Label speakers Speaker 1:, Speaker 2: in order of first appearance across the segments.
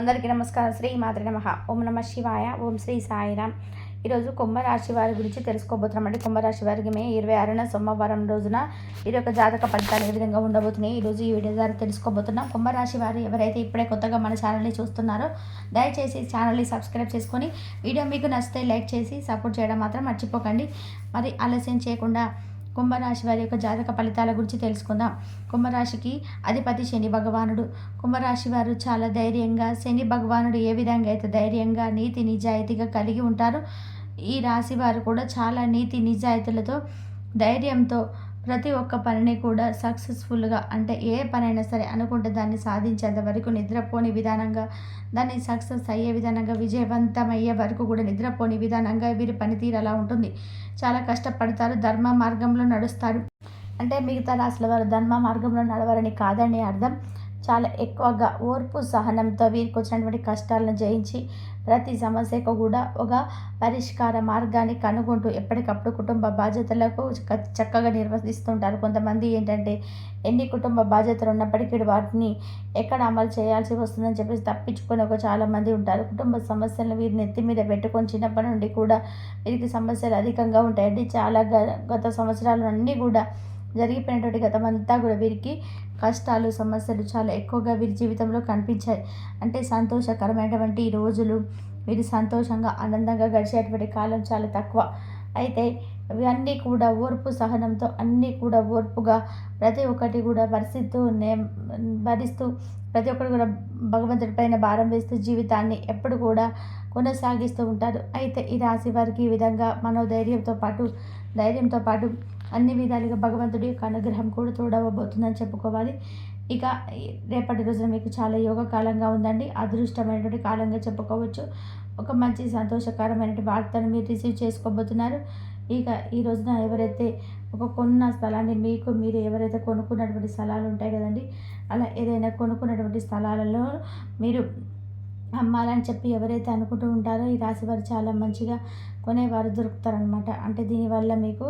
Speaker 1: అందరికీ నమస్కారం. శ్రీ మాతృ నమ. ఓం నమ శివాయ. ఓం శ్రీ సాయిరామ్ ఈరోజు కుంభరాశి వారి గురించి తెలుసుకోబోతున్నామండి. కుంభరాశి వారికి మే ఇరవై ఆరున సోమవారం రోజున ఇది యొక్క జాతక ఫలితాలు ఏ విధంగా ఉండబోతున్నాయి ఈరోజు ఈ వీడియో ద్వారా తెలుసుకోబోతున్నాం. కుంభరాశి వారు ఎవరైతే ఇప్పుడే కొత్తగా మన ఛానల్ని చూస్తున్నారో దయచేసి ఛానల్ని సబ్స్క్రైబ్ చేసుకొని వీడియో మీకు నచ్చితే లైక్ చేసి సపోర్ట్ చేయడం మాత్రం మర్చిపోకండి. మరి ఆలస్యం చేయకుండా కుంభరాశి వారి యొక్క జాతక ఫలితాల గురించి తెలుసుకుందాం. కుంభరాశికి అధిపతి శని భగవానుడు. కుంభరాశి వారు చాలా ధైర్యంగా శని భగవానుడు ఏ విధంగా అయితే ధైర్యంగా నీతి నిజాయితీగా కలిగి ఉంటారో ఈ రాశి వారు కూడా చాలా నీతి నిజాయితీలతో ధైర్యంతో ప్రతి ఒక్క పనిని కూడా సక్సెస్ఫుల్గా అంటే ఏ పనైనా సరే అనుకుంటే దాన్ని సాధించేంత వరకు నిద్రపోని విధానంగా దాన్ని సక్సెస్ అయ్యే విధానంగా విజయవంతం అయ్యే వరకు కూడా నిద్రపోని విధానంగా వీరి పనితీరు అలా ఉంటుంది. చాలా కష్టపడతారు ధర్మ మార్గంలో నడుస్తారు. అంటే మిగతా రాసుల వారు ధర్మ మార్గంలో నడవరని కాదని అర్థం. చాలా ఎక్కువగా ఓర్పు సహనంతో వీరికి వచ్చినటువంటి కష్టాలను జయించి ప్రతి సమస్యకు కూడా ఒక పరిష్కార మార్గాన్ని కనుగొంటూ ఎప్పటికప్పుడు కుటుంబ బాధ్యతలకు చక్కగా నిర్వహిస్తుంటారు. కొంతమంది ఏంటంటే ఎన్ని కుటుంబ బాధ్యతలు ఉన్నప్పటికీ వాటిని ఎక్కడ అమలు చేయాల్సి వస్తుందని చెప్పేసి తప్పించుకొని ఒక చాలామంది ఉంటారు. కుటుంబ సమస్యలను వీరిని నెత్తి మీద పెట్టుకొని చిన్నప్పటి నుండి కూడా వీరికి సమస్యలు అధికంగా ఉంటాయండి. చాలా గ- గత సంవత్సరాలు అన్నీ కూడా జరిగిపోయినటువంటి గతమంతా కూడా వీరికి కష్టాలు సమస్యలు చాలా ఎక్కువగా వీరి జీవితంలో కనిపించాయి. అంటే సంతోషకరమైనటువంటి ఈ రోజులు వీరు సంతోషంగా ఆనందంగా గడిచేటువంటి కాలం చాలా తక్కువ. అయితే ఇవన్నీ కూడా ఓర్పు సహనంతో అన్నీ కూడా ఓర్పుగా ప్రతి ఒక్కటి కూడా భరిస్తూ నే భరిస్తూ ప్రతి ఒక్కరు కూడా భగవంతుడి పైన భారం వేస్తూ జీవితాన్ని ఎప్పుడు కూడా కొనసాగిస్తూ ఉంటారు. అయితే ఈ రాశి వారికి ఈ విధంగా మనోధైర్యంతో పాటు ధైర్యంతో పాటు అన్ని విధాలుగా భగవంతుడి యొక్క అనుగ్రహం కూడా తోడవబోతుందని చెప్పుకోవాలి. ఇక రేపటి రోజున మీకు చాలా యోగ కాలంగా ఉందండి. అదృష్టమైనటువంటి కాలంగా చెప్పుకోవచ్చు. ఒక మంచి సంతోషకరమైనటువంటి వార్తను మీరు రిసీవ్ చేసుకోబోతున్నారు. ఇక ఈ రోజున ఎవరైతే ఒక కొన్న స్థలాన్ని మీకు మీరు ఎవరైతే కొనుక్కున్నటువంటి స్థలాలు ఉంటాయి కదండి అలా ఏదైనా కొనుక్కున్నటువంటి స్థలాలలో మీరు అమ్మాలని చెప్పి ఎవరైతే అనుకుంటూ ఉంటారో ఈ రాశి వారు చాలా మంచిగా కొనేవారు దొరుకుతారనమాట అంటే దీనివల్ల మీకు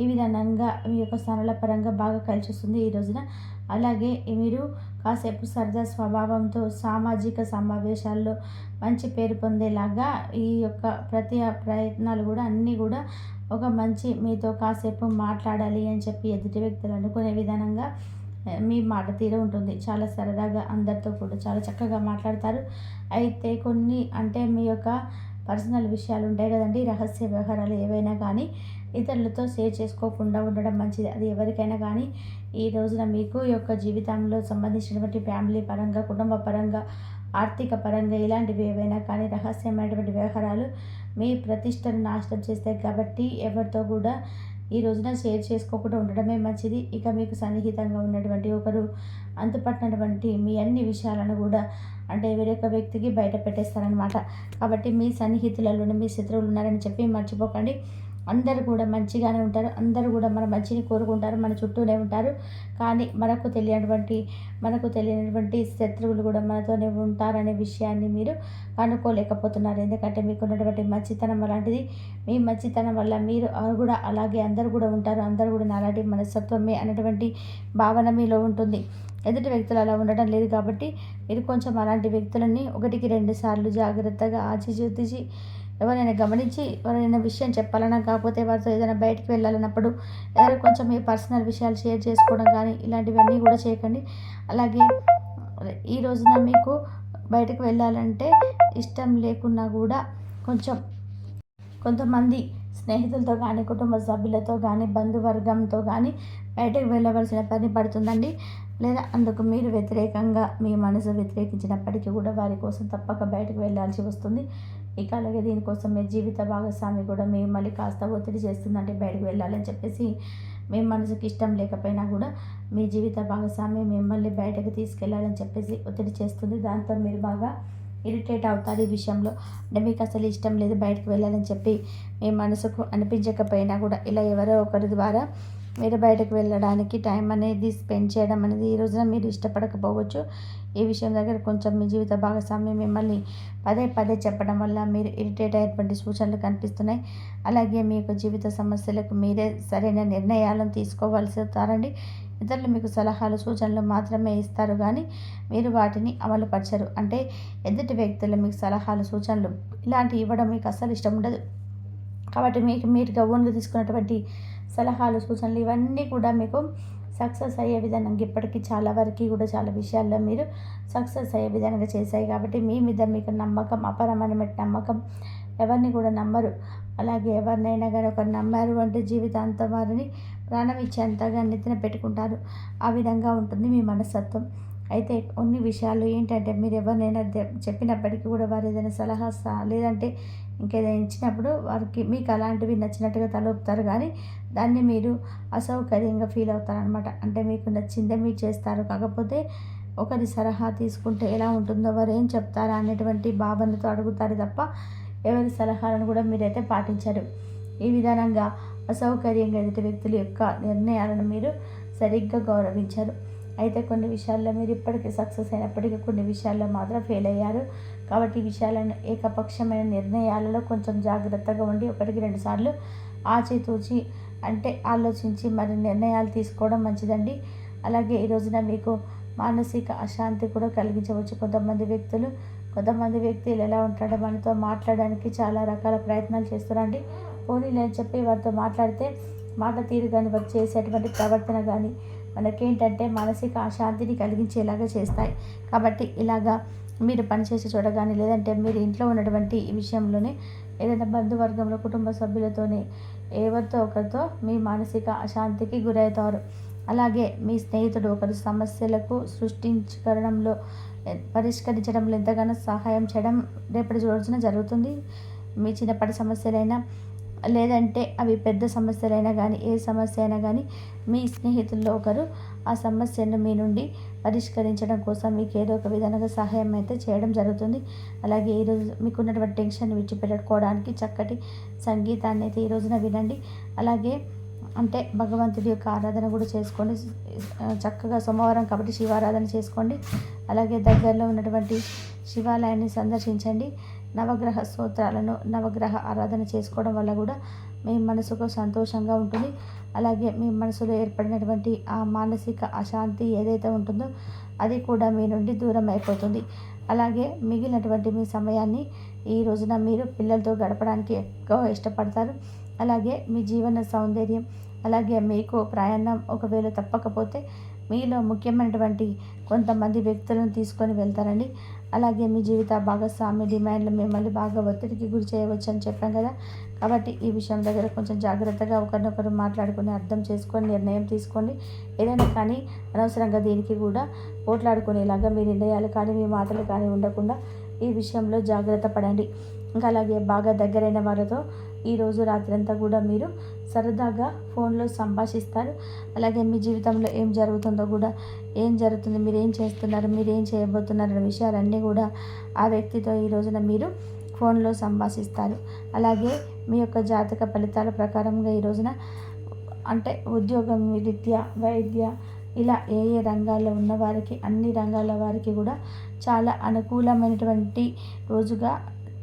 Speaker 1: ఈ విధానంగా మీ యొక్క స్థానాల పరంగా బాగా కలిసి వస్తుంది ఈ రోజున. అలాగే మీరు కాసేపు సరదా స్వభావంతో సామాజిక సమావేశాల్లో మంచి పేరు పొందేలాగా ఈ యొక్క ప్రతి ప్రయత్నాలు కూడా అన్నీ కూడా ఒక మంచి మీతో కాసేపు మాట్లాడాలి అని చెప్పి ఎదుటి వ్యక్తులు అనుకునే విధానంగా మీ మాట తీరు ఉంటుంది. చాలా సరదాగా అందరితో కూడా చాలా చక్కగా మాట్లాడతారు. అయితే కొన్ని అంటే మీ యొక్క పర్సనల్ విషయాలు ఉంటాయి కదండి రహస్య వ్యవహారాలు ఏవైనా కానీ ఇతరులతో షేర్ చేసుకోకుండా ఉండడం మంచిది. అది ఎవరికైనా కానీ ఈ రోజున మీకు యొక్క జీవితంలో సంబంధించినటువంటి ఫ్యామిలీ పరంగా కుటుంబ పరంగా ఆర్థిక పరంగా ఇలాంటివి ఏవైనా కానీ రహస్యమైనటువంటి వ్యవహారాలు మీ ప్రతిష్టను నాశనం చేస్తాయి. కాబట్టి ఎవరితో కూడా ఈ రోజున షేర్ చేసుకోకుండా ఉండడమే మంచిది. ఇక మీకు సన్నిహితంగా ఉన్నటువంటి ఒకరు అంతుపట్టినటువంటి మీ అన్ని విషయాలను కూడా అంటే వేరొక వ్యక్తికి బయట పెట్టేస్తారనమాట కాబట్టి మీ సన్నిహితులలోనే మీ శత్రువులు ఉన్నారని చెప్పి మర్చిపోకండి. అందరూ కూడా మంచిగానే ఉంటారు. అందరూ కూడా మన మంచిని కోరుకుంటారు. మన చుట్టూనే ఉంటారు. కానీ మనకు తెలియనటువంటి మనకు తెలియనటువంటి శత్రువులు కూడా మనతోనే ఉంటారనే విషయాన్ని మీరు కనుక్కోలేకపోతున్నారు ఎందుకంటే మీకు ఉన్నటువంటి మంచితనం అలాంటిది. మీ మంచితనం వల్ల మీరు కూడా అలాగే అందరూ కూడా ఉంటారు. అందరూ కూడా నాలాంటి మనస్తత్వమే అనేటువంటి భావన మీలో ఉంటుంది. ఎదుటి వ్యక్తులు అలా ఉండటం లేదు కాబట్టి మీరు కొంచెం అలాంటి వ్యక్తులని ఒకటికి రెండు సార్లు జాగ్రత్తగా ఆచిచూచి ఎవరైనా గమనించి ఎవరైనా విషయం చెప్పాలన్నా కాకపోతే వారితో ఏదైనా బయటికి వెళ్ళాలన్నప్పుడు ఎవరు కొంచెం మీ పర్సనల్ విషయాలు షేర్ చేసుకోవడం కానీ ఇలాంటివన్నీ కూడా చేయకండి. అలాగే ఈ రోజున మీకు బయటకు వెళ్ళాలంటే ఇష్టం లేకున్నా కూడా కొంచెం కొంతమంది స్నేహితులతో కానీ కుటుంబ సభ్యులతో కానీ బంధువర్గంతో కానీ బయటకు వెళ్ళవలసిన పని పడుతుందండి. లేదా అందుకు మీరు వ్యతిరేకంగా మీ మనసు వ్యతిరేకించినప్పటికీ కూడా వారి కోసం తప్పక బయటకు వెళ్ళాల్సి వస్తుంది. ఇక అలాగే దీనికోసం మీ జీవిత భాగస్వామి కూడా మిమ్మల్ని కాస్త ఒత్తిడి చేస్తుందంటే బయటకు వెళ్ళాలని చెప్పేసి మీ మనసుకి ఇష్టం లేకపోయినా కూడా మీ జీవిత భాగస్వామి మిమ్మల్ని బయటకు తీసుకెళ్ళాలని చెప్పేసి ఒత్తిడి చేస్తుంది. దాంతో మీరు బాగా ఇరిటేట్ అవుతారు ఈ విషయంలో. అంటే మీకు అసలు ఇష్టం లేదు బయటకు వెళ్ళాలని చెప్పి మీ మనసుకు అనిపించకపోయినా కూడా ఇలా ఎవరో ఒకరి ద్వారా మీరు బయటకు వెళ్ళడానికి టైం అనేది స్పెండ్ చేయడం అనేది ఈ రోజున మీరు ఇష్టపడకపోవచ్చు. ఈ విషయం దగ్గర కొంచెం మీ జీవిత భాగస్వామి మిమ్మల్ని పదే పదే చెప్పడం వల్ల మీరు ఇరిటేట్ అయ్యేటువంటి సూచనలు కనిపిస్తున్నాయి. అలాగే మీ యొక్క జీవిత సమస్యలకు మీరే సరైన నిర్ణయాలను తీసుకోవాల్సి వస్తారండి ఇతరులు మీకు సలహాలు సూచనలు మాత్రమే ఇస్తారు కానీ మీరు వాటిని అమలుపరచరు అంటే ఎదుటి వ్యక్తులు మీకు సలహాలు సూచనలు ఇలాంటివి ఇవ్వడం మీకు అస్సలు ఇష్టం ఉండదు. కాబట్టి మీకు మీరుగా ఓన్గా తీసుకున్నటువంటి సలహాలు సూచనలు ఇవన్నీ కూడా మీకు సక్సెస్ అయ్యే విధానంగా ఇప్పటికీ చాలా వరకు కూడా చాలా విషయాల్లో మీరు సక్సెస్ అయ్యే విధంగా చేశాయి కాబట్టి మీ మీద మీకు నమ్మకం అపరమైన నమ్మకం ఎవరిని కూడా నమ్మరు. అలాగే ఎవరినైనా కానీ ఒకరు నమ్మారు అంటే జీవితాంతం వారిని ప్రాణం ఇచ్చేంతగా నెత్తిన పెట్టుకుంటారు. ఆ విధంగా ఉంటుంది మీ మనస్తత్వం. అయితే కొన్ని విషయాలు ఏంటంటే మీరు ఎవరినైనా చెప్పినప్పటికీ కూడా వారు ఏదైనా సలహా లేదంటే ఇంకేదైనా ఇచ్చినప్పుడు వారికి మీకు అలాంటివి నచ్చినట్టుగా తలొపుతారు. కానీ దాన్ని మీరు అసౌకర్యంగా ఫీల్ అవుతారనమాట అంటే మీకు నచ్చిందే మీరు చేస్తారు. కాకపోతే ఒకరి సలహా తీసుకుంటే ఎలా ఉంటుందో వారు ఏం చెప్తారా అనేటువంటి భావనతో అడుగుతారు తప్ప ఎవరి సలహాలను కూడా మీరైతే పాటించరు. ఈ విధానంగా అసౌకర్యంగా ఎదుటి వ్యక్తుల యొక్క నిర్ణయాలను మీరు సరిగ్గా గౌరవించరు. అయితే కొన్ని విషయాల్లో మీరు ఇప్పటికీ సక్సెస్ అయినప్పటికీ కొన్ని విషయాల్లో మాత్రం ఫెయిల్ అయ్యారు. కాబట్టి ఈ విషయాలను ఏకపక్షమైన నిర్ణయాలలో కొంచెం జాగ్రత్తగా ఉండి ఒకటికి రెండు సార్లు ఆచితూచి అంటే ఆలోచించి మరి నిర్ణయాలు తీసుకోవడం మంచిదండి. అలాగే ఈ రోజున మీకు మానసిక అశాంతి కూడా కలిగించవచ్చు. కొంతమంది వ్యక్తులు కొంతమంది వ్యక్తులు ఎలా ఉంటాడో మనతో మాట్లాడడానికి చాలా రకాల ప్రయత్నాలు చేస్తారండి పోనీ నేను చెప్పి వారితో మాట్లాడితే మాట తీరు కానీ వారు చేసేటువంటి ప్రవర్తన కానీ మనకేంటంటే మానసిక అశాంతిని కలిగించేలాగా చేస్తాయి. కాబట్టి ఇలాగా మీరు పనిచేసే చోట కానీ లేదంటే మీరు ఇంట్లో ఉన్నటువంటి ఈ విషయంలోనే ఏదైనా బంధువర్గంలో కుటుంబ సభ్యులతోనే ఎవరితో ఒకరితో మీ మానసిక అశాంతికి గురవుతారు. అలాగే మీ స్నేహితుడు ఒకరు సమస్యలకు సృష్టించడంలో పరిష్కరించడంలో ఎంతగానో సహాయం చేయడం రేపటి రోజున జరుగుతుంది. మీ చిన్నప్పటి సమస్యలైనా లేదంటే అవి పెద్ద సమస్యలైనా కానీ ఏ సమస్య అయినా కానీ మీ స్నేహితుల్లో ఒకరు ఆ సమస్యను మీ నుండి పరిష్కరించడం కోసం మీకు ఏదో ఒక విధంగా సహాయం అయితే చేయడం జరుగుతుంది. అలాగే ఈరోజు మీకున్నటువంటి టెన్షన్ విడిచిపెట్టుకోవడానికి చక్కటి సంగీతాన్ని అయితే ఈ రోజున వినండి. అలాగే అంటే భగవంతుడి యొక్క ఆరాధన కూడా చేసుకోండి. చక్కగా సోమవారం కాబట్టి శివారాధన చేసుకోండి. అలాగే దగ్గరలో ఉన్నటువంటి శివాలయాన్ని సందర్శించండి. నవగ్రహ స్తోత్రాలను నవగ్రహ ఆరాధన చేసుకోవడం వల్ల కూడా మీ మనసుకు సంతోషంగా ఉంటుంది. అలాగే మీ మనసులో ఏర్పడినటువంటి ఆ మానసిక అశాంతి ఏదైతే ఉంటుందో అది కూడా మీ నుండి దూరం అయిపోతుంది. అలాగే మిగిలినటువంటి మీ సమయాన్ని ఈ రోజున మీరు పిల్లలతో గడపడానికి ఎక్కువ ఇష్టపడతారు. అలాగే మీ జీవన సౌందర్యం అలాగే మీకు ప్రయాణం ఒకవేళ తప్పకపోతే మీలో ముఖ్యమైనటువంటి కొంతమంది వ్యక్తులను తీసుకొని వెళ్తారండి. అలాగే మీ జీవిత భాగస్వామి డిమాండ్లు మిమ్మల్ని బాగా ఒత్తిడికి గురి చేయవచ్చు అని చెప్పాం కదా. కాబట్టి ఈ విషయం దగ్గర కొంచెం జాగ్రత్తగా ఒకరినొకరు మాట్లాడుకొని అర్థం చేసుకొని నిర్ణయం తీసుకోండి. ఏదైనా కానీ అనవసరంగా దీనికి కూడా పోట్లాడుకునేలాగా మీ నిర్ణయాలు కానీ మీ మాటలు కానీ ఉండకుండా ఈ విషయంలో జాగ్రత్త పడండి. ఇంకా అలాగే బాగా దగ్గరైన వారితో ఈరోజు రాత్రంతా కూడా మీరు సరదాగా ఫోన్లో సంభాషిస్తారు. అలాగే మీ జీవితంలో ఏం జరుగుతుందో కూడా ఏం జరుగుతుంది మీరు ఏం చేస్తున్నారు మీరు ఏం చేయబోతున్నారు అనే విషయాలన్నీ కూడా ఆ వ్యక్తితో ఈ రోజున మీరు ఫోన్లో సంభాషిస్తారు. అలాగే మీ యొక్క జాతక ఫలితాల ప్రకారంగా ఈ రోజున అంటే ఉద్యోగం విద్య వైద్య ఇలా ఏ ఏ రంగాల్లో ఉన్న వారికి అన్ని రంగాల వారికి కూడా చాలా అనుకూలమైనటువంటి రోజుగా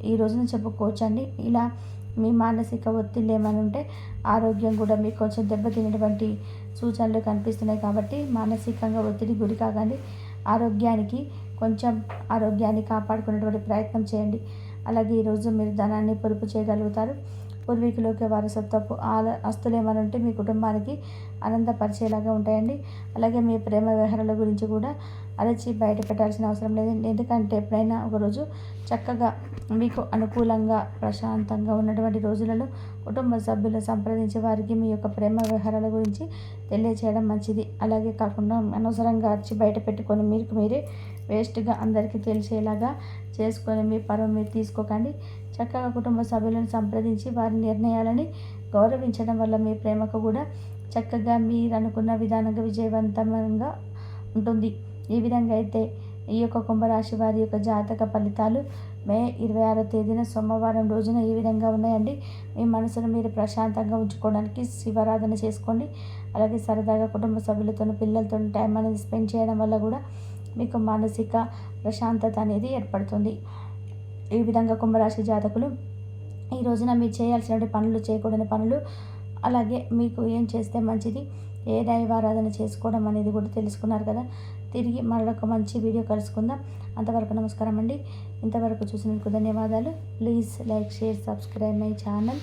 Speaker 1: ఈ రోజున చెప్పుకోవచ్చండి. ఇలా మీ మానసిక ఒత్తిళ్ళు ఏమైనా ఉంటే ఆరోగ్యం కూడా మీకు కొంచెం దెబ్బతినేటువంటి సూచనలు కనిపిస్తున్నాయి కాబట్టి మానసికంగా ఒత్తిడి గురి కాకండి. ఆరోగ్యానికి కొంచెం ఆరోగ్యాన్ని కాపాడుకునేటువంటి ప్రయత్నం చేయండి. అలాగే ఈరోజు మీరు ధనాన్ని పొదుపు చేయగలుగుతారు. పూర్వీకులకి వారసత్వపు ఆల ఆస్తులు ఏమైనా ఉంటే మీ కుటుంబానికి ఆనందపరిచేలాగా ఉంటాయండి. అలాగే మీ ప్రేమ వ్యవహారాల గురించి కూడా అరచి బయట పెట్టాల్సిన అవసరం లేదండి ఎందుకంటే ఎప్పుడైనా ఒకరోజు చక్కగా మీకు అనుకూలంగా ప్రశాంతంగా ఉన్నటువంటి రోజులలో కుటుంబ సభ్యులు సంప్రదించే వారికి మీ యొక్క ప్రేమ వ్యవహారాల గురించి తెలియచేయడం మంచిది. అలాగే కాకుండా అనవసరంగా అరిచి బయట పెట్టుకొని మీకు మీరే వేస్ట్గా అందరికీ తెలిసేలాగా చేసుకొని మీ పరువు మీరు తీసుకోకండి. చక్కగా కుటుంబ సభ్యులను సంప్రదించి వారి నిర్ణయాలని గౌరవించడం వల్ల మీ ప్రేమకు కూడా చక్కగా మీరు అనుకున్న విధానంగా విజయవంతంగా ఉంటుంది. ఈ విధంగా అయితే ఈ యొక్క కుంభరాశి వారి యొక్క జాతక ఫలితాలు మే ఇరవై ఆరో తేదీన సోమవారం రోజున ఈ విధంగా ఉన్నాయండి. మీ మనసును మీరు ప్రశాంతంగా ఉంచుకోవడానికి శివారాధన చేసుకోండి. అలాగే సరదాగా కుటుంబ సభ్యులతో పిల్లలతో టైం అనేది స్పెండ్ చేయడం వల్ల కూడా మీకు మానసిక ప్రశాంతత అనేది ఏర్పడుతుంది. ఈ విధంగా కుంభరాశి జాతకులు ఈ రోజున మీరు చేయాల్సిన పనులు చేయకూడని పనులు అలాగే మీకు ఏం చేస్తే మంచిది ఏ దైవారాధన చేసుకోవడం అనేది కూడా తెలుసుకున్నారు కదా. తిరిగి మరొక మంచి వీడియో కలుసుకుందాం. అంతవరకు నమస్కారం అండి. ఇంతవరకు చూసినందుకు ధన్యవాదాలు. Please like share subscribe my channel.